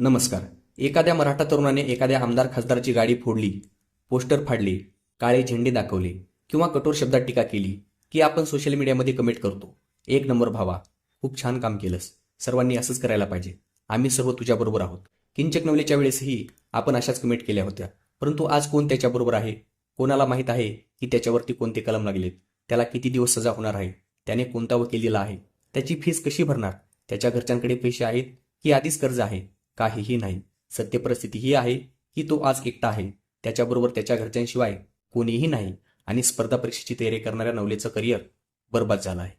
नमस्कार. एखाद्या मराठा तरुणाने एखाद्या आमदार खासदारची गाडी फोडली पोस्टर फाडले काळे झेंडे दाखवले किंवा कठोर शब्दात टीका केली की आपण सोशल मीडियामध्ये कमेंट करतो. एक नंबर भावा खूप छान काम केलंस. सर्वांनी असंच करायला पाहिजे. आम्ही सर्व तुझ्याबरोबर आहोत. किंचक नवलेच्या वेळेसही आपण अशाच कमेंट केल्या होत्या. परंतु आज कोण त्याच्याबरोबर आहे? कोणाला माहीत आहे की त्याच्यावरती कोणते कलम लागलेत? त्याला किती दिवस सजा होणार आहे? त्याने कोणता वकील दिला आहे? त्याची फीस कशी भरणार? त्याच्या घरच्यांकडे पैसे आहेत की आधीच कर्ज आहे? काहीही नाही. सत्य परिस्थिती ही आहे की तो आज एकटा आहे. त्याच्याबरोबर त्याच्या घरच्यांशिवाय कोणीही नाही आणि स्पर्धा परीक्षेची तयारी करणाऱ्या नवलेचं करिअर बर्बाद झालं आहे.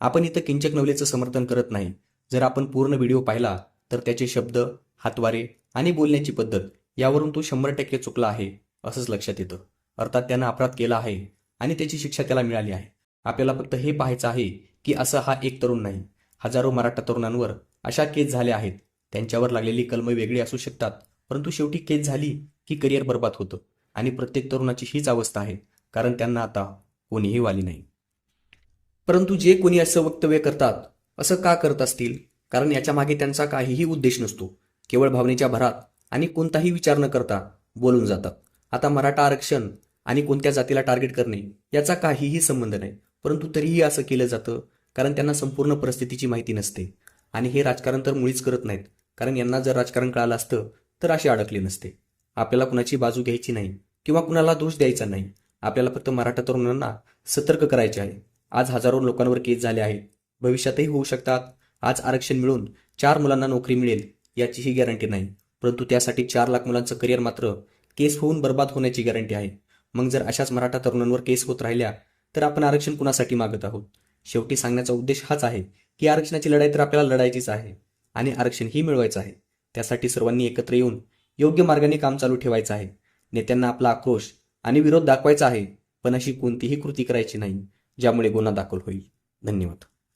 आपण इथं किंचक नवलेचं समर्थन करत नाही. जर आपण पूर्ण व्हिडिओ पाहिला तर त्याचे शब्द हातवारे आणि बोलण्याची पद्धत यावरून तो शंभर टक्के चुकला आहे असंच लक्षात येतं. अर्थात त्यानं अपराध केला आहे आणि त्याची शिक्षा त्याला मिळाली आहे. आपल्याला फक्त हे पाहायचं आहे की असं हा एक तरुण नाही. हजारो मराठा तरुणांवर अशा केस झाल्या आहेत त्यांच्यावर लागलेली कलमं वेगळी असू शकतात परंतु शेवटी केस झाली की करिअर बर्बाद होतं. आणि प्रत्येक तरुणाची हीच अवस्था आहे कारण त्यांना आता कोणीही वाली नाही. परंतु जे कोणी असं वक्तव्य करतात असं का करत असतील? कारण याच्या मागे त्यांचा काहीही उद्देश नसतो. केवळ भावनेच्या भरात आणि कोणताही विचार न करता बोलून जातात आता मराठा आरक्षण आणि कोणत्या जातीला टार्गेट करणे याचा काहीही संबंध नाही. परंतु तरीही असं केलं जातं कारण त्यांना संपूर्ण परिस्थितीची माहिती नसते. आणि हे राजकारण तर मुळीच करत नाहीत. कारण यांना जर राजकारण कळालं असतं तर असे अडकले नसते. आपल्याला कुणाची बाजू घ्यायची नाही किंवा कुणाला दोष द्यायचा नाही. आपल्याला फक्त मराठा तरुणांना सतर्क करायचे आहे. आज हजारो लोकांवर केस झाले आहेत. भविष्यातही होऊ शकतात. आज आरक्षण मिळून चार मुलांना नोकरी मिळेल याचीही गॅरंटी नाही. परंतु त्यासाठी चार लाख मुलांचं करिअर मात्र केस होऊन बर्बाद होण्याची गॅरंटी आहे. मग जर अशाच मराठा तरुणांवर केस होत राहिल्या तर आपण आरक्षण कुणासाठी मागत आहोत? शेवटी सांगण्याचा उद्देश हाच आहे की आरक्षणाची लढाई तर आपल्याला लढायचीच आहे आणि आरक्षण ही मिळवायचं आहे. त्यासाठी सर्वांनी एकत्र येऊन योग्य मार्गाने काम चालू ठेवायचं आहे. नेत्यांना आपला आक्रोश आणि विरोध दाखवायचा आहे पण अशी कोणतीही कृती करायची नाही ज्यामुळे गुन्हा दाखल होईल. धन्यवाद.